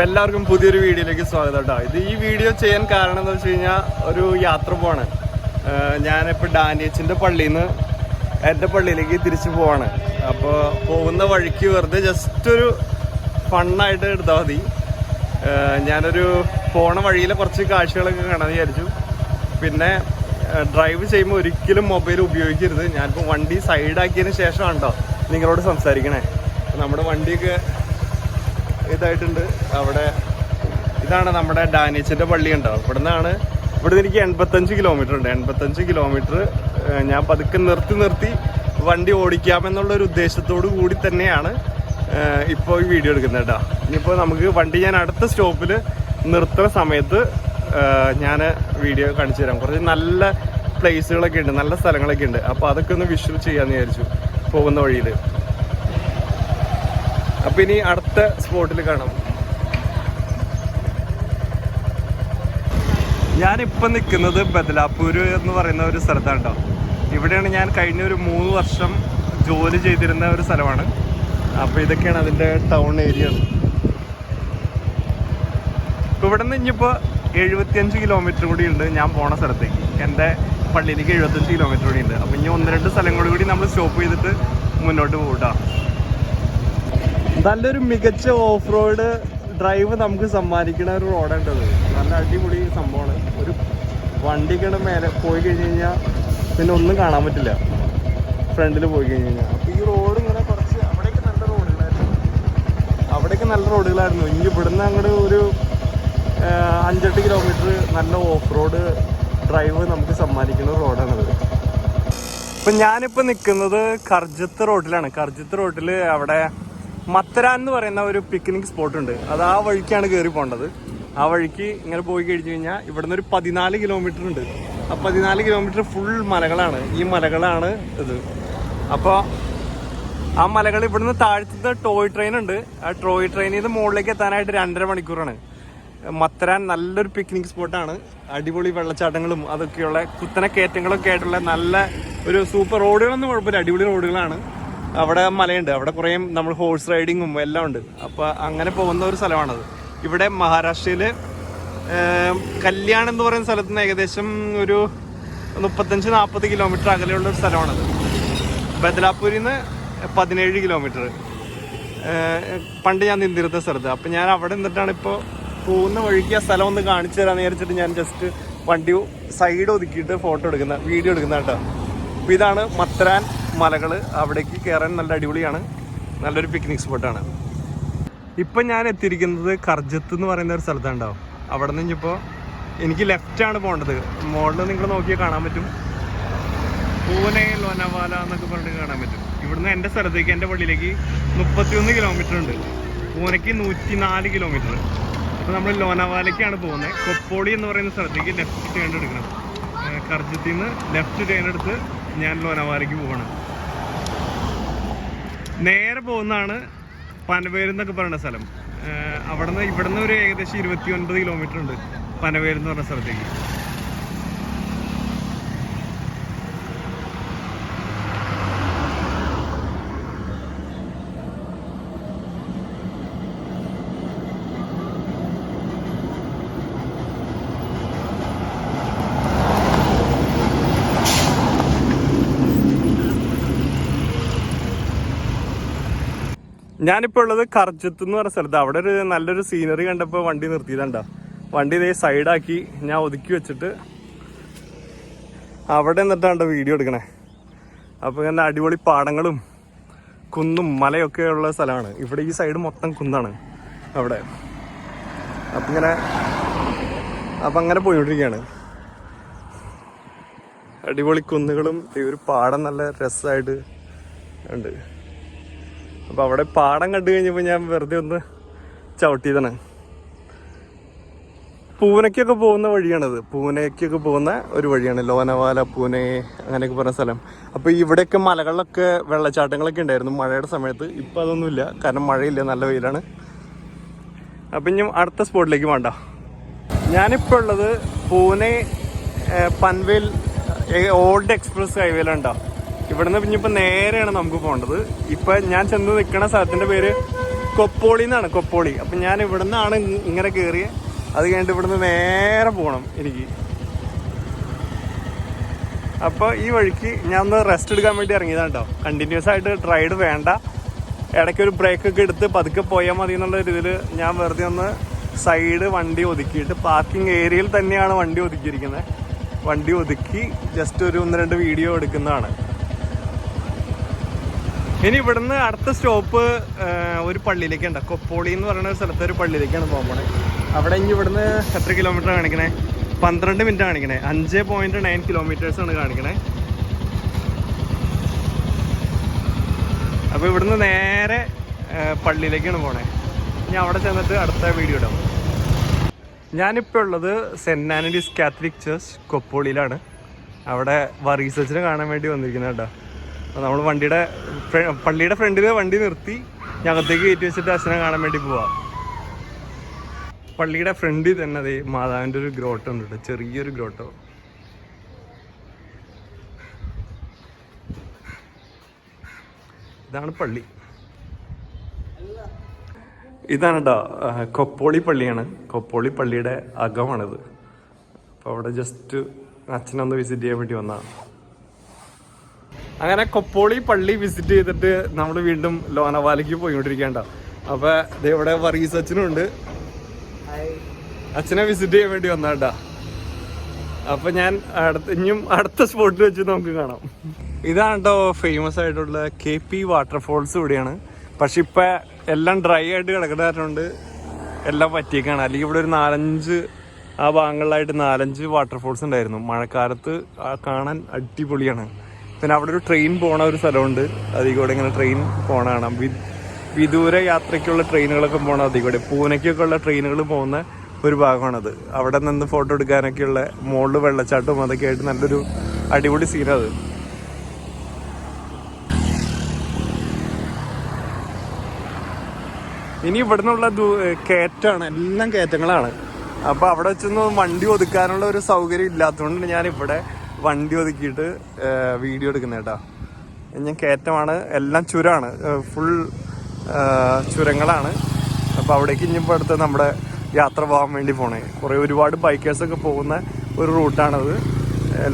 അപ്പൊ എല്ലാവർക്കും പുതിയൊരു വീഡിയോയിലേക്ക് സ്വാഗതം കേട്ടോ. ഇത് ഈ വീഡിയോ ചെയ്യാൻ കാരണം എന്താ വെച്ച് കഴിഞ്ഞാൽ ഒരു യാത്ര പോവാണ്. ഞാനിപ്പോൾ ഡാനിയച്ചിന്റെ പള്ളിയിൽ നിന്ന് എന്റെ പള്ളിയിലേക്ക് തിരിച്ചു പോവാണ്. അപ്പോൾ പോകുന്ന വഴിക്ക് വെറുതെ ജസ്റ്റ് ഒരു ഫണ്ണായിട്ട് എടുത്താൽ മതി. ഞാനൊരു പോണ വഴിയിലെ കുറച്ച് കാഴ്ചകളൊക്കെ കാണാൻ വിചാരിച്ചു. പിന്നെ ഡ്രൈവ് ചെയ്യുമ്പോൾ ഒരിക്കലും മൊബൈൽ ഉപയോഗിക്കരുത്. ഞാനിപ്പോൾ വണ്ടി സൈഡാക്കിയതിന് ശേഷമാണ് കേട്ടോ നിങ്ങളോട് സംസാരിക്കണേ. നമ്മുടെ വണ്ടിയൊക്കെ ഇതായിട്ടുണ്ട്. അവിടെ ഇതാണ് നമ്മുടെ ഡാനിച്ചിന്റെ പള്ളി ഉണ്ടാവും ഇവിടെ നിന്നാണ് ഇവിടെ നിന്ന് എനിക്ക് എൺപത്തഞ്ച് കിലോമീറ്റർ ഉണ്ട്. എൺപത്തഞ്ച് കിലോമീറ്റർ ഞാൻ പതുക്കെ നിർത്തി നിർത്തി വണ്ടി ഓടിക്കാമെന്നുള്ള ഒരു ഉദ്ദേശത്തോടു കൂടി തന്നെയാണ് ഇപ്പോൾ ഈ വീഡിയോ എടുക്കുന്നത് കേട്ടോ. ഇനിയിപ്പോൾ നമുക്ക് വണ്ടി ഞാൻ അടുത്ത സ്റ്റോപ്പിൽ നിർത്തുന്ന സമയത്ത് ഞാൻ വീഡിയോ കാണിച്ചു തരാം. കുറച്ച് നല്ല പ്ലേസുകളൊക്കെ ഉണ്ട് നല്ല സ്ഥലങ്ങളൊക്കെ ഉണ്ട്. അപ്പോൾ അതൊക്കെ ഒന്ന് വിഷ്വൽ ചെയ്യാമെന്ന് വിചാരിച്ചു പോകുന്ന വഴിയിൽ അപ്പൊ ഇനി അടുത്ത സ്പോട്ടിൽ കാണാം. ഞാനിപ്പൊ നിൽക്കുന്നത് ബദലാപ്പൂര് എന്ന് പറയുന്ന ഒരു സ്ഥലത്താണ് കേട്ടോ ഇവിടെയാണ് ഞാൻ കഴിഞ്ഞ ഒരു മൂന്ന് വർഷം ജോലി ചെയ്തിരുന്ന ഒരു സ്ഥലമാണ്. അപ്പൊ ഇതൊക്കെയാണ് അതിന്റെ ടൗൺ ഏരിയ ഇപ്പൊ ഇവിടെ നിന്ന് ഇനിയിപ്പോ എഴുപത്തിയഞ്ച് കിലോമീറ്റർ കൂടി ഉണ്ട് ഞാൻ പോണ സ്ഥലത്തേക്ക്. എന്റെ പള്ളിയിലേക്ക് എഴുപത്തഞ്ച് കിലോമീറ്റർ കൂടി ഉണ്ട്. അപ്പൊ ഇനി ഒന്ന് രണ്ട് സ്ഥലങ്ങളും കൂടി നമ്മൾ സ്റ്റോപ്പ് ചെയ്തിട്ട് മുന്നോട്ട് പോകട്ടോ നല്ലൊരു മികച്ച ഓഫ് റോഡ് ഡ്രൈവ് നമുക്ക് സമ്മാനിക്കുന്ന ഒരു റോഡാണ്ടത് നല്ല അടിപൊളി സംഭവമാണ്. ഒരു വണ്ടിക്കടെ മേലെ പോയി കഴിഞ്ഞ് കഴിഞ്ഞാൽ പിന്നെ ഒന്നും കാണാൻ പറ്റില്ല. ഫ്രണ്ടിൽ പോയി കഴിഞ്ഞ് കഴിഞ്ഞാൽ അപ്പോൾ ഈ റോഡ് ഇങ്ങനെ കുറച്ച് അവിടെയൊക്കെ നല്ല റോഡുകളായിരുന്നു അവിടെയൊക്കെ നല്ല റോഡുകളായിരുന്നു ഇനി ഇവിടുന്ന് അങ്ങോട്ട് ഒരു അഞ്ചെട്ട് കിലോമീറ്റർ നല്ല ഓഫ് റോഡ് ഡ്രൈവ് നമുക്ക് സമ്മാനിക്കുന്ന റോഡാണത്. ഇപ്പം ഞാനിപ്പോൾ നിൽക്കുന്നത് കർജത്ത് റോഡിലാണ് കർജത്ത് റോഡിൽ അവിടെ മത്തരാൻ എന്ന് പറയുന്ന ഒരു പിക്നിക് സ്പോട്ട് ഉണ്ട്. അത് ആ വഴിക്കാണ് കയറി പോകേണ്ടത്. ആ വഴിക്ക് ഇങ്ങനെ പോയി കഴിഞ്ഞു കഴിഞ്ഞാൽ ഇവിടുന്ന് ഒരു പതിനാല് കിലോമീറ്റർ ഉണ്ട്. ആ പതിനാല് കിലോമീറ്റർ ഫുൾ മലകളാണ്. ഈ മലകളാണ് ഇത്. അപ്പോൾ ആ മലകൾ ഇവിടുന്ന് താഴ്ത്തുന്ന ടോയ് ട്രെയിൻ ഉണ്ട്. ആ ടോയ് ട്രെയിനിൽ നിന്ന് മുകളിലേക്ക് എത്താനായിട്ട് രണ്ടര മണിക്കൂറാണ്. മത്തരാൻ നല്ലൊരു പിക്നിക് സ്പോട്ടാണ് അടിപൊളി വെള്ളച്ചാട്ടങ്ങളും അതൊക്കെയുള്ള കുത്തനെ കയറ്റങ്ങളൊക്കെ ആയിട്ടുള്ള നല്ല ഒരു സൂപ്പർ റോഡുകളൊന്നും കുഴപ്പമില്ല. അടിപൊളി റോഡുകളാണ് അവിടെ മലയുണ്ട്. അവിടെ കുറേ നമ്മൾ ഹോഴ്സ് റൈഡിങ്ങും എല്ലാം ഉണ്ട്. അപ്പോൾ അങ്ങനെ പോകുന്ന ഒരു സ്ഥലമാണത്. ഇവിടെ മഹാരാഷ്ട്രയിൽ കല്യാൺ എന്ന് പറയുന്ന സ്ഥലത്ത് നിന്ന് ഏകദേശം ഒരു മുപ്പത്തഞ്ച് നാൽപ്പത് കിലോമീറ്റർ അകലെയുള്ള ഒരു സ്ഥലമാണത്. ബദലാപ്പൂരിൽ നിന്ന് പതിനേഴ് കിലോമീറ്റർ പണ്ട് ഞാൻ നിന്നിരുന്ന സ്ഥലത്ത്. അപ്പം ഞാൻ അവിടെ നിന്നിട്ടാണ് ഇപ്പോൾ പോകുന്ന വഴിക്ക് ആ സ്ഥലം ഒന്ന് കാണിച്ചു തരാമെന്ന് വിചാരിച്ചിട്ട് ഞാൻ ജസ്റ്റ് വണ്ടി സൈഡ് ഒതുക്കിയിട്ട് ഫോട്ടോ എടുക്കുന്ന വീഡിയോ എടുക്കുന്ന കേട്ടോ. അപ്പോൾ ഇതാണ് മത്തരാൻ മലകൾ അവിടേക്ക് കയറാൻ നല്ല അടിപൊളിയാണ്. നല്ലൊരു പിക്നിക് സ്പോട്ടാണ് ഇപ്പം ഞാൻ എത്തിയിരിക്കുന്നത് കർജത്ത് എന്ന് പറയുന്ന ഒരു സ്ഥലത്തുണ്ടാവും അവിടെ നിന്ന് ഇപ്പോൾ എനിക്ക് ലെഫ്റ്റാണ് പോകേണ്ടത്. മുകളിൽ നിങ്ങൾ നോക്കിയാൽ കാണാൻ പറ്റും. പൂനെ ലോനവാല എന്നൊക്കെ പറഞ്ഞിട്ട് കാണാൻ പറ്റും. ഇവിടുന്ന് എന്റെ സ്ഥലത്തേക്ക് എന്റെ പള്ളിയിലേക്ക് മുപ്പത്തിയൊന്ന് കിലോമീറ്റർ ഉണ്ട്. പൂനയ്ക്ക് നൂറ്റി നാല് കിലോമീറ്റർ അപ്പോൾ നമ്മൾ ലോനവാലയ്ക്കാണ് പോകുന്നത് കൊപ്പോളി എന്ന് പറയുന്ന സ്ഥലത്തേക്ക് ലെഫ്റ്റ് ടേൺ എടുക്കണം. കർജത്തിൽ നിന്ന് ലെഫ്റ്റ് ടേൺ എടുത്ത് ഞാൻ ലോനവാലയ്ക്ക് പോവാണ്. നേരെ പോകുന്നതാണ് പനവേരെന്നൊക്കെ പറയുന്ന സ്ഥലം. അവിടുന്ന് ഇവിടുന്ന് ഒരു ഏകദേശം ഇരുപത്തി ഒൻപത് കിലോമീറ്റർ ഉണ്ട് പനവേരെന്ന് പറഞ്ഞ സ്ഥലത്തേക്ക്. ഞാനിപ്പോൾ ഉള്ളത് കർജത്ത് എന്ന് പറഞ്ഞ സ്ഥലത്ത്. അവിടെ ഒരു നല്ലൊരു സീനറി കണ്ടപ്പോൾ വണ്ടി നിർത്തിയതാണ്ടാ. വണ്ടി ഇതേ സൈഡാക്കി ഞാൻ ഒതുക്കി വെച്ചിട്ട് അവിടെ നിന്നിട്ടാണ് വീഡിയോ എടുക്കണേ. അപ്പോൾ ഇങ്ങനെ അടിപൊളി പാടങ്ങളും കുന്നും മലയൊക്കെ ഉള്ള സ്ഥലമാണ്. ഇവിടെ ഈ സൈഡ് മൊത്തം കുന്നാണ് അവിടെ. അപ്പം ഇങ്ങനെ അപ്പം അങ്ങനെ പോയിക്കൊണ്ടിരിക്കുകയാണ്. അടിപൊളി കുന്നുകളും ഈ ഒരു പാടം നല്ല രസമായിട്ട് ഉണ്ട്. അപ്പോൾ അവിടെ പാടം കണ്ടു കഴിഞ്ഞപ്പോൾ ഞാൻ വെറുതെ ഒന്ന് ചവിട്ടിയതാണ്. പൂനെക്കൊക്കെ പോകുന്ന വഴിയാണത്. പൂനെക്കൊക്കെ പോകുന്ന ഒരു വഴിയാണ്. ലോനവാല പൂനെ അങ്ങനെയൊക്കെ പറഞ്ഞ സ്ഥലം. അപ്പോൾ ഇവിടെയൊക്കെ മലകളിലൊക്കെ വെള്ളച്ചാട്ടങ്ങളൊക്കെ ഉണ്ടായിരുന്നു മഴയുടെ സമയത്ത്. ഇപ്പോൾ അതൊന്നുമില്ല. കാരണം മഴയില്ല. നല്ല വെയിലാണ്. അപ്പം ഇനി അടുത്ത സ്പോട്ടിലേക്ക് വേണ്ട ഞാനിപ്പോൾ ഉള്ളത് പൂനെ പൻവേൽ ഓൾഡ് എക്സ്പ്രസ് ഹൈവേയിലുണ്ടോ ഇവിടുന്ന് ഇനിയിപ്പോൾ നേരെയാണ് നമുക്ക് പോണ്ടത് ഇപ്പം ഞാൻ ചെന്ന് നിൽക്കുന്ന സ്ഥലത്തിന്റെ പേര് കൊപ്പോളി എന്നാണ് കൊപ്പോളി. അപ്പം ഞാൻ ഇവിടുന്നാണ് ഇങ്ങനെ കേറിയത് അത് കഴിഞ്ഞിട്ട് ഇവിടുന്ന് നേരെ പോകണം എനിക്ക്. അപ്പോൾ ഈ വഴിക്ക് ഞാൻ ഒന്ന് റെസ്റ്റ് എടുക്കാൻ വേണ്ടി ഇറങ്ങിയതാണ് കേട്ടോ. കണ്ടിന്യൂസ് ആയിട്ട് റൈഡ് വേണ്ട. ഇടയ്ക്ക് ഒരു ബ്രേക്ക് ഒക്കെ എടുത്ത് പതുക്കെ പോയാൽ മതി എന്നുള്ള രീതിയിൽ ഞാൻ വെറുതെ ഒന്ന് സൈഡ് വണ്ടി ഒതുക്കിയിട്ട് പാർക്കിംഗ് ഏരിയയിൽ തന്നെയാണ് വണ്ടി ഒതുക്കിയിരിക്കുന്നത്. വണ്ടി ഒതുക്കി ജസ്റ്റ് ഒരു ഒന്ന് രണ്ട് വീഡിയോ എടുക്കുന്നതാണ്. ഇനി ഇവിടുന്ന് അടുത്ത സ്റ്റോപ്പ് ഒരു പള്ളിയിലേക്ക് ഉണ്ട് കൊപ്പോളി എന്ന് പറയുന്ന ഒരു സ്ഥലത്ത് ഒരു പള്ളിയിലേക്കാണ് പോണേ. അവിടെ ഇനി ഇവിടുന്ന് എത്ര കിലോമീറ്റർ കാണിക്കണേ? പന്ത്രണ്ട് മിനിറ്റ് കാണിക്കണേ. അഞ്ച് പോയിന്റ് നയൻ കിലോമീറ്റേഴ്സ് ആണ് കാണിക്കണേ. അപ്പോൾ ഇവിടുന്ന് നേരെ പള്ളിയിലേക്കാണ് പോണേ. ഇനി അവിടെ ചെന്നിട്ട് അടുത്ത വീഡിയോ ഇടാം. ഞാനിപ്പോൾ ഉള്ളത് സെന്റ് ആനഡീസ് കാത്തലിക് ചർച്ച് കൊപ്പോളിയിലാണ്. അവിടെ വറീസച്ചിനെ കാണാൻ വേണ്ടി വന്നിരിക്കുന്നത് കേട്ടോ നമ്മൾ വണ്ടിയുടെ പള്ളിയുടെ ഫ്രണ്ടിൽ വണ്ടി നിർത്തി ഞകത്തേക്ക് കയറ്റി വെച്ചിട്ട് അച്ഛനെ കാണാൻ വേണ്ടി പോവാ. പള്ളിയുടെ ഫ്രണ്ടിൽ തന്നെ അതേ മാതാവിന്റെ ഒരു ഗ്രോട്ടോ ഉണ്ട് ചെറിയൊരു ഗ്രോട്ടോ. ഇതാണ് പള്ളി. ഇതാണ് കേട്ടോ കൊപ്പോളി പള്ളിയാണ്. കൊപ്പോളി പള്ളിയുടെ അകമാണിത്. അപ്പോൾ അവിടെ ജസ്റ്റ് അച്ഛനൊന്ന് വിസിറ്റ് ചെയ്യാൻ വേണ്ടി വന്നതാണ്. അങ്ങനെ കൊപ്പോളി പള്ളി വിസിറ്റ് ചെയ്തിട്ട് നമ്മൾ വീണ്ടും ലോനവാലയ്ക്ക് പോയിക്കൊണ്ടിരിക്കേണ്ട അപ്പോൾ ഇവിടെ വറീസ് അച്ഛനും ഉണ്ട്. അച്ഛനെ വിസിറ്റ് ചെയ്യാൻ വേണ്ടി വന്നാട്ടാ. അപ്പൊ ഞാൻ അടുത്ത ഇനിയും അടുത്ത സ്പോട്ടിൽ വെച്ച് നമുക്ക് കാണാം. ഇതാണ് കേട്ടോ ഫേമസ് ആയിട്ടുള്ള കെ പി വാട്ടർഫോൾസ് ഇവിടെയാണ്. പക്ഷെ ഇപ്പൊ എല്ലാം ഡ്രൈ ആയിട്ട് കിടക്കുന്ന കാരണമുണ്ട് എല്ലാം പറ്റിയേക്കാണ്. അല്ലെങ്കിൽ ഇവിടെ ഒരു നാലഞ്ച് ആ ഭാഗങ്ങളിലായിട്ട് നാലഞ്ച് വാട്ടർഫോൾസ് ഉണ്ടായിരുന്നു. മഴക്കാലത്ത് കാണാൻ അടിപൊളിയാണ്. പിന്നെ അവിടെ ഒരു ട്രെയിൻ പോണ ഒരു സ്ഥലമുണ്ട്. അതിൽ കൂടെ ഇങ്ങനെ ട്രെയിൻ പോണ കാണാം. വിദൂര യാത്രയ്ക്കുള്ള ട്രെയിനുകളൊക്കെ പോണ അതിൽ കൂടെ ഉള്ള ട്രെയിനുകൾ പോകുന്ന ഒരു ഭാഗമാണത്. അവിടെ നിന്ന് ഫോട്ടോ എടുക്കാനൊക്കെയുള്ള മുകളിൽ വെള്ളച്ചാട്ടവും അതൊക്കെ ആയിട്ട് നല്ലൊരു അടിപൊളി സീനത് ഇനി ഇവിടെ നിന്നുള്ള കയറ്റാണ് എല്ലാം കയറ്റങ്ങളാണ്. അപ്പൊ അവിടെ വെച്ചൊന്നും വണ്ടി ഒതുക്കാനുള്ള ഒരു സൗകര്യം ഇല്ലാത്തതുകൊണ്ട് ഞാൻ ഇവിടെ വണ്ടി ഒതുക്കിയിട്ട് വീഡിയോ എടുക്കുന്നത് കേട്ടോ. ഞാൻ കയറ്റമാണ്. എല്ലാം ചുരമാണ് ഫുൾ ചുരങ്ങളാണ്. അപ്പോൾ അവിടേക്ക് ഇനിയിപ്പോൾ അടുത്ത് നമ്മുടെ യാത്ര പോകാൻ വേണ്ടി പോണേ. കുറേ ഒരുപാട് ബൈക്കേഴ്സൊക്കെ പോകുന്ന ഒരു റൂട്ടാണത്.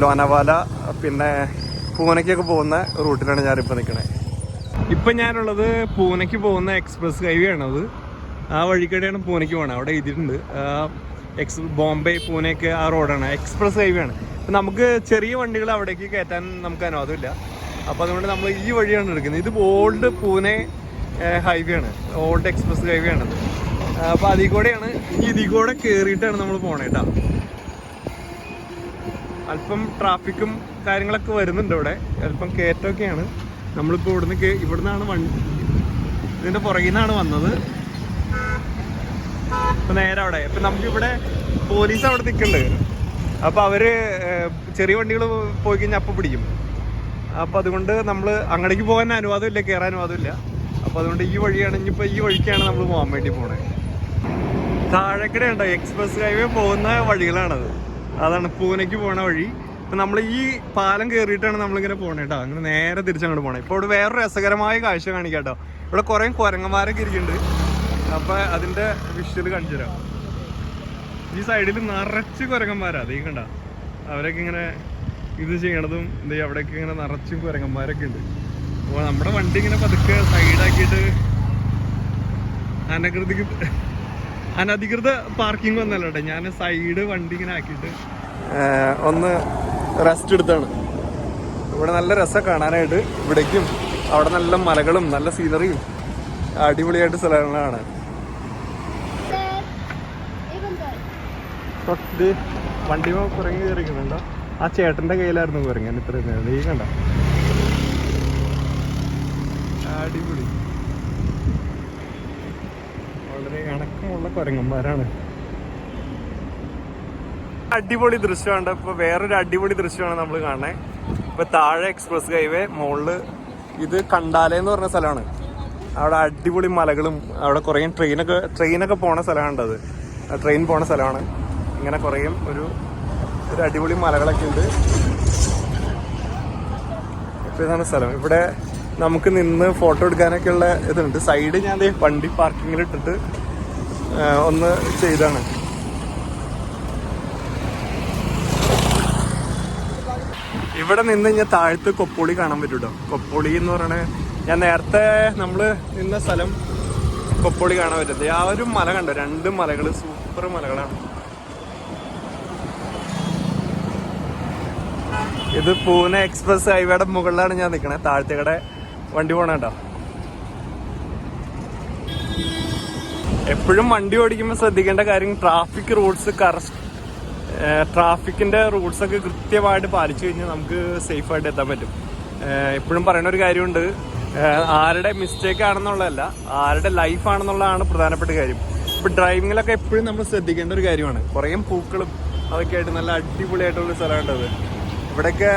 ലോനവാല പിന്നെ പൂനെക്കൊക്കെ പോകുന്ന റൂട്ടിലാണ് ഞാനിപ്പോൾ നിൽക്കണേ ഇപ്പം ഞാനുള്ളത് പൂനെക്ക് പോകുന്ന എക്സ്പ്രസ് ഹൈവേ ആണത് ആ വഴിക്കടെയാണ് പൂനെക്ക് പോകണത് അവിടെ എഴുതിയിട്ടുണ്ട്. എക്സ് ബോംബെ പൂനെക്ക് ആ റോഡാണ് എക്സ്പ്രസ് ഹൈവേ ആണ് നമുക്ക് ചെറിയ വണ്ടികൾ അവിടേക്ക് കയറ്റാൻ നമുക്ക് അനുവാദമില്ല. അപ്പോൾ അതുകൊണ്ട് നമ്മൾ ഈ വഴിയാണ് എടുക്കുന്നത്. ഇത് ഓൾഡ് പൂനെ ഹൈവേ ആണ്. ഓൾഡ് എക്സ്പ്രസ് ഹൈവേ ആണ് അപ്പോൾ അതിൽ കൂടെയാണ് ഇതിൽ കൂടെ കയറിയിട്ടാണ് നമ്മൾ പോണേ കേട്ടോ അല്പം ട്രാഫിക്കും കാര്യങ്ങളൊക്കെ വരുന്നുണ്ട് ഇവിടെ. അല്പം കയറ്റമൊക്കെയാണ്. നമ്മളിപ്പോൾ ഇവിടുന്ന് ഇവിടുന്നാണ് വണ്ടി ഇതിന്റെ പുറകിൽ നിന്നാണ് വന്നത്. ഇപ്പൊ നേരെ അവിടെ. ഇപ്പൊ നമുക്കിവിടെ പോലീസ് അവിടെ നിൽക്കുന്നുണ്ട്. അപ്പൊ അവർ ചെറിയ വണ്ടികൾ പോയി കഴിഞ്ഞാൽ അപ്പൊ പിടിക്കും. അപ്പൊ അതുകൊണ്ട് നമ്മൾ അങ്ങടേക്ക് പോകാൻ അനുവാദമില്ല കയറാൻ അനുവാദമില്ല. അപ്പൊ അതുകൊണ്ട് ഈ വഴിയാണ് ഇനിയിപ്പോ ഈ വഴിക്കാണ് നമ്മൾ പോകാൻ വേണ്ടി പോണേ. താഴെക്കിടെ ഉണ്ടോ എക്സ്പ്രസ് ഹൈവേ പോകുന്ന വഴികളാണത്. അതാണ് പൂനെക്ക് പോണ വഴി. ഇപ്പൊ നമ്മൾ ഈ പാലം കയറിയിട്ടാണ് നമ്മളിങ്ങനെ പോണേ കേട്ടോ അങ്ങനെ നേരെ തിരിച്ചങ്ങോട്ട് പോണേ. ഇപ്പൊ ഇവിടെ വേറൊരു രസകരമായ കാഴ്ച കാണിക്കാം കേട്ടോ ഇവിടെ കുറേ കുരങ്ങന്മാരൊക്കെ ഇരിക്കുന്നുണ്ട്. അപ്പൊ അതിന്റെ വിഷ്വൽ കാണിച്ചു തരാം ഈ സൈഡിൽ നിറച്ച് കുരങ്ങന്മാരാ. അതേ കണ്ട. അവരൊക്കെ ഇങ്ങനെ ഇത് ചെയ്യണതും ദേ അവിടെയൊക്കെ ഇങ്ങനെ നിറച്ചും കുരങ്ങന്മാരൊക്കെ ഉണ്ട്. അപ്പോൾ നമ്മുടെ വണ്ടി ഇങ്ങനെ പതുക്കെ സൈഡാക്കിയിട്ട് അനകൃതിക്ക് അനധികൃത പാർക്കിംഗ് ഒന്നല്ല കേട്ടോ. ഞാൻ സൈഡ് വണ്ടി ഇങ്ങനെ ആക്കിയിട്ട് ഒന്ന് റെസ്റ്റ് എടുത്താണ്. ഇവിടെ നല്ല രസം കാണാനായിട്ട്. ഇവിടേക്കും അവിടെ നല്ല മലകളും നല്ല സീനറിയും അടിപൊളിയായിട്ട് സ്ഥലങ്ങളാണ്. തൊട്ട് വണ്ടി കുരങ്ങി കയറിക്കുന്നുണ്ടോ ആ ചേട്ടന്റെ കയ്യിലായിരുന്നു കുരങ്ങൻ. ഇത്രയും നേരം. നീ കണ്ട? അടിപൊളി. വളരെ ഇണക്കമുള്ള കുരങ്ങന്മാരാണ്. അടിപൊളി ദൃശ്യമാണ്. ഇപ്പൊ വേറൊരു അടിപൊളി ദൃശ്യമാണ് നമ്മൾ കാണണേ. ഇപ്പൊ താഴെ എക്സ്പ്രസ് ഹൈവേ മുകളിൽ ഇത് കണ്ടാലേ എന്ന് പറഞ്ഞ സ്ഥലമാണ്. അവിടെ അടിപൊളി മലകളും അവിടെ കുറേ ട്രെയിനൊക്കെ ട്രെയിനൊക്കെ പോണ സ്ഥലമാണ് അത് ട്രെയിൻ പോണ സ്ഥലമാണ്. ഇങ്ങനെ കുറേയും ഒരു ഒരു അടിപൊളി മലകളൊക്കെ ഉണ്ട്. ഇപ്പോഴാണ് ഇതാണ് സ്ഥലം. ഇവിടെ നമുക്ക് നിന്ന് ഫോട്ടോ എടുക്കാനൊക്കെ ഉള്ള ഇതുണ്ട്. സൈഡ് ഞാൻ വണ്ടി പാർക്കിങ്ങിൽ ഇട്ടിട്ട് ഒന്ന് ചെയ്താണ്. ഇവിടെ നിന്ന് കഴിഞ്ഞാൽ താഴത്ത് കൊപ്പോളി കാണാൻ പറ്റും കേട്ടോ കൊപ്പോളി എന്ന് പറയണേ ഞാൻ നേരത്തെ നമ്മൾ നിന്ന സ്ഥലം കൊപ്പോളി കാണാൻ പറ്റുന്നത് ആ ഒരു മല കണ്ടോ? രണ്ട് മലകൾ സൂപ്പർ മലകളാണ്. ഇത് പൂനെ എക്സ്പ്രസ് ഹൈവേയുടെ മുകളിലാണ് ഞാൻ നിൽക്കണേ താഴത്തേക്കടെ വണ്ടി പോണേട്ടോ. എപ്പോഴും വണ്ടി ഓടിക്കുമ്പോൾ ശ്രദ്ധിക്കേണ്ട കാര്യം ട്രാഫിക് റൂൾസ് കറക്റ്റ് ട്രാഫിക്കിന്റെ റൂൾസ് ഒക്കെ കൃത്യമായിട്ട് പാലിച്ചു കഴിഞ്ഞാൽ നമുക്ക് സേഫ് ആയിട്ട് എത്താൻ പറ്റും. എപ്പോഴും പറയുന്ന ഒരു കാര്യമുണ്ട് ആരുടെ മിസ്റ്റേക്ക് ആണെന്നുള്ളതല്ല ആരുടെ ലൈഫ് ആണെന്നുള്ളതാണ് പ്രധാനപ്പെട്ട കാര്യം. ഇപ്പൊ ഡ്രൈവിങ്ങിലൊക്കെ എപ്പോഴും നമ്മൾ ശ്രദ്ധിക്കേണ്ട ഒരു കാര്യമാണ്. കുറേ പൂക്കളും അതൊക്കെ ആയിട്ട് നല്ല അടിപൊളിയായിട്ടുള്ള സ്ഥലമുണ്ടത് ഇവിടെയൊക്കെ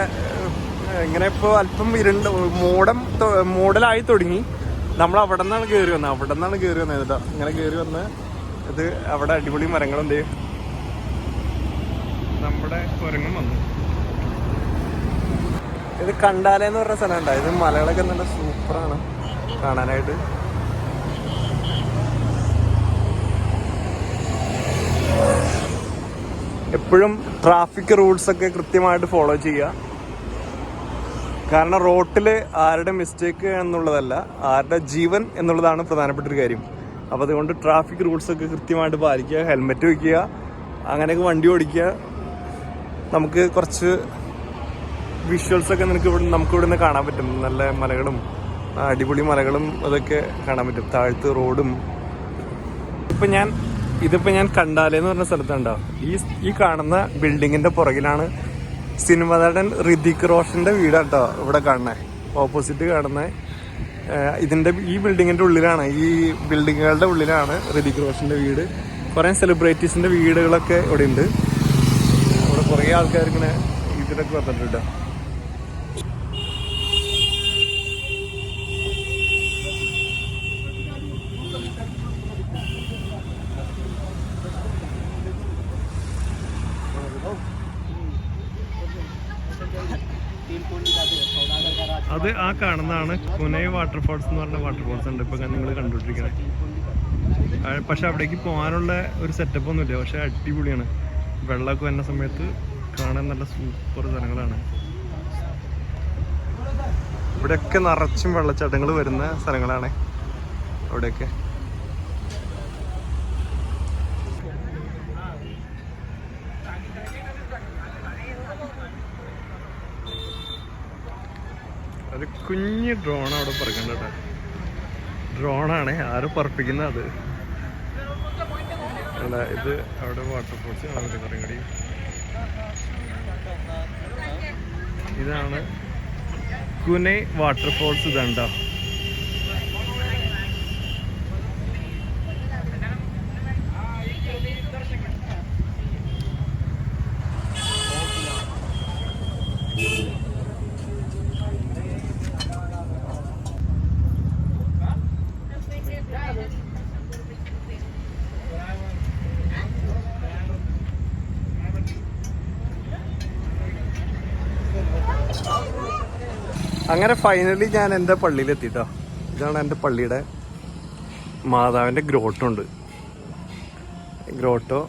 ഇങ്ങനെ ഇപ്പോൾ അല്പം ഇരുണ്ട് മൂടം മൂടലായി തുടങ്ങി. നമ്മൾ അവിടെ നിന്നാണ് കയറി വന്നത് അവിടെ നിന്നാണ് കയറി വന്നത് കേട്ടോ ഇങ്ങനെ കയറി വന്ന് ഇത് അവിടെ അടിപൊളി മരങ്ങളുണ്ട്. നമ്മുടെ കുരങ്ങും വന്നു. ഇത് കണ്ടാലേന്ന് പറഞ്ഞ സ്ഥലം ഉണ്ടായത് മലകളൊക്കെ നല്ല സൂപ്പറാണ്. കാണാനായിട്ട്. എപ്പോഴും ട്രാഫിക് റൂൾസ് ഒക്കെ കൃത്യമായിട്ട് ഫോളോ ചെയ്യുക. കാരണം റോട്ടിൽ ആരുടെ മിസ്റ്റേക്ക് എന്നുള്ളതല്ല ആരുടെ ജീവൻ എന്നുള്ളതാണ് പ്രധാനപ്പെട്ട ഒരു കാര്യം. അപ്പോൾ അതുകൊണ്ട് ട്രാഫിക് റൂൾസ് ഒക്കെ കൃത്യമായിട്ട് പാലിക്കുക ഹെൽമെറ്റ് വയ്ക്കുക അങ്ങനെയൊക്കെ വണ്ടി ഓടിക്കുക. നമുക്ക് കുറച്ച് വിഷ്വൽസ് ഒക്കെ നിനക്ക് ഇവിടെ നമുക്ക് ഇവിടെ നിന്ന് കാണാൻ പറ്റും. നല്ല മലകളും അടിപൊളി മലകളും അതൊക്കെ കാണാൻ പറ്റും. താഴത്ത് റോഡും ഇപ്പം ഞാൻ ഇതിപ്പോ ഞാൻ കണ്ടാലേന്ന് പറഞ്ഞ സ്ഥലത്തുണ്ടോ? ഈ ഈ കാണുന്ന ബിൽഡിങ്ങിന്റെ പുറകിലാണ് സിനിമ നടൻ ഋതിക് റോഷന്റെ വീടാട്ടോ ഇവിടെ കാണുന്നത് ഓപ്പോസിറ്റ് കാണുന്ന. ഇതിന്റെ ഈ ബിൽഡിങ്ങിന്റെ ഉള്ളിലാണ് ഈ ബിൽഡിങ്ങുകളുടെ ഉള്ളിലാണ് ഋതിക് റോഷന്റെ വീട്. കുറെ സെലിബ്രിറ്റീസിന്റെ വീടുകളൊക്കെ ഇവിടെ ഉണ്ട് അവിടെ കുറെ ആൾക്കാർ ഇങ്ങനെ ഇതിലൊക്കെ വന്നിട്ടുണ്ട് ആ കാണുന്നതാണ് കുനൈ വാട്ടർഫോൾസ് എന്ന് പറഞ്ഞ വാട്ടർഫോൾസ് ഉണ്ട്. ഇപ്പൊ നിങ്ങൾ കണ്ടുകൊണ്ടിരിക്കുന്നത് പക്ഷെ അവിടേക്ക് പോകാനുള്ള ഒരു സെറ്റപ്പ് ഒന്നുമില്ല. പക്ഷെ അടിപൊളിയാണ്. വെള്ളമൊക്കെ വരുന്ന സമയത്ത് കാണാൻ നല്ല സൂപ്പർ സ്ഥലങ്ങളാണ്. ഇവിടെയൊക്കെ നിറച്ചും വെള്ളച്ചാട്ടങ്ങൾ വരുന്ന സ്ഥലങ്ങളാണ് അവിടെയൊക്കെ ഒരു കുഞ്ഞ് ഡ്രോൺ അവിടെ പറക്കണ്ട കേട്ടോ ഡ്രോണാണ് ആരും പറപ്പിക്കുന്ന അത്? അല്ല ഇത് അവിടെ വാട്ടർഫോൾസ് കാണാൻ പറ്റും ഇതാണ് കുനെ വാട്ടർഫോൾസ് ഇതുണ്ടോ അങ്ങനെ ഫൈനലി ഞാൻ എന്റെ പള്ളിയിലെത്തിട്ടോ. ഇതാണ് എന്റെ പള്ളിയുടെ മാതാവിന്റെ ഗ്രോട്ടോ ഉണ്ട്. ഗ്രോട്ടോ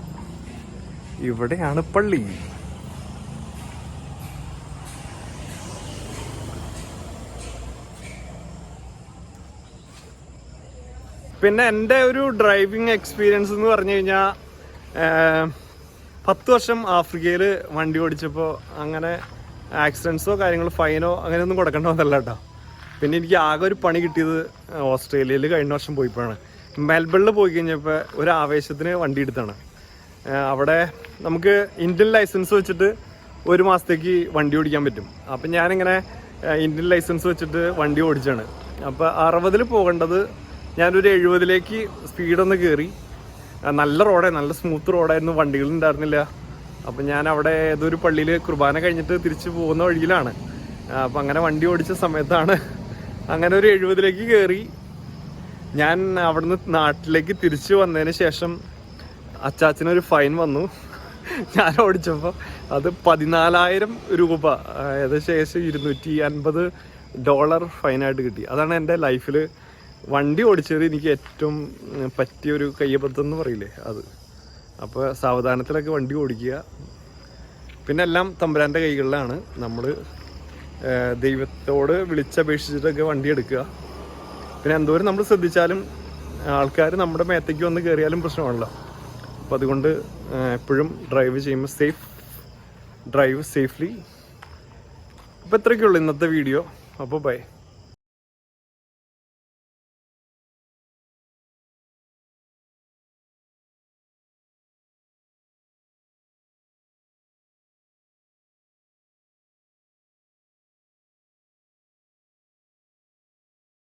ഇവിടെയാണ് പള്ളി. പിന്നെ എന്റെ ഒരു ഡ്രൈവിംഗ് എക്സ്പീരിയൻസ് എന്ന് പറഞ്ഞു കഴിഞ്ഞാൽ പത്ത് വർഷം ആഫ്രിക്കയിൽ വണ്ടി ഓടിച്ചപ്പോൾ അങ്ങനെ ആക്സിഡൻസോ കാര്യങ്ങളോ ഫൈനോ അങ്ങനെയൊന്നും കൊടുക്കേണ്ട വന്നല്ല കേട്ടോ. പിന്നെ എനിക്ക് ആകെ ഒരു പണി കിട്ടിയത് ഓസ്ട്രേലിയയിൽ കഴിഞ്ഞ വർഷം പോയപ്പോഴാണ്. മെൽബണിൽ പോയി കഴിഞ്ഞപ്പോൾ ഒരു ആവേശത്തിന് വണ്ടി എടുത്താണ്. അവിടെ നമുക്ക് ഇന്ത്യൻ ലൈസൻസ് വെച്ചിട്ട് ഒരു മാസത്തേക്ക് വണ്ടി ഓടിക്കാൻ പറ്റും. അപ്പം ഞാനിങ്ങനെ ഇന്ത്യൻ ലൈസൻസ് വെച്ചിട്ട് വണ്ടി ഓടിച്ചാണ്. അപ്പോൾ അറുപതിൽ പോകേണ്ടത് ഞാനൊരു എഴുപതിലേക്ക് സ്പീഡൊന്ന് കയറി നല്ല റോഡായി നല്ല സ്മൂത്ത് റോഡായിരുന്നു വണ്ടികൾ ഉണ്ടായിരുന്നില്ല. അപ്പം ഞാൻ അവിടെ ഏതൊരു പള്ളിയിൽ കുർബാന കഴിഞ്ഞിട്ട് തിരിച്ചു പോകുന്ന വഴിയിലാണ്. അപ്പം അങ്ങനെ വണ്ടി ഓടിച്ച സമയത്താണ് അങ്ങനെ ഒരു എഴുപതിലേക്ക് കയറി ഞാൻ അവിടുന്ന് നാട്ടിലേക്ക് തിരിച്ചു വന്നതിന് ശേഷം അച്ചാച്ചനൊരു ഫൈൻ വന്നു. ഞാൻ ഓടിച്ചപ്പോൾ അത് പതിനാലായിരം രൂപ ഏകദേശം ഇരുന്നൂറ്റി അൻപത് ഡോളർ ഫൈനായിട്ട് കിട്ടി. അതാണ് എന്റെ ലൈഫിൽ വണ്ടി ഓടിച്ചത് എനിക്ക് ഏറ്റവും പറ്റിയ ഒരു കയ്യബദ്ധം എന്ന് പറയില്ലേ അത്. അപ്പോൾ സാവധാനത്തിലൊക്കെ വണ്ടി ഓടിക്കുക. പിന്നെ എല്ലാം തമ്പുരാന്റെ കൈകളിലാണ് നമ്മൾ ദൈവത്തോട് വിളിച്ചപേക്ഷിച്ചിട്ടൊക്കെ വണ്ടി എടുക്കുക. പിന്നെ എന്തോരം നമ്മൾ ശ്രദ്ധിച്ചാലും ആൾക്കാർ നമ്മുടെ മേത്തേക്ക് വന്ന് കയറിയാലും പ്രശ്നമാണല്ലോ. അപ്പോൾ അതുകൊണ്ട് എപ്പോഴും ഡ്രൈവ് ചെയ്യുമ്പോൾ സേഫ് ഡ്രൈവ് സേഫ്ലി അപ്പോൾ ഇത്രയൊക്കെയുള്ളൂ ഇന്നത്തെ വീഡിയോ അപ്പോൾ ബൈ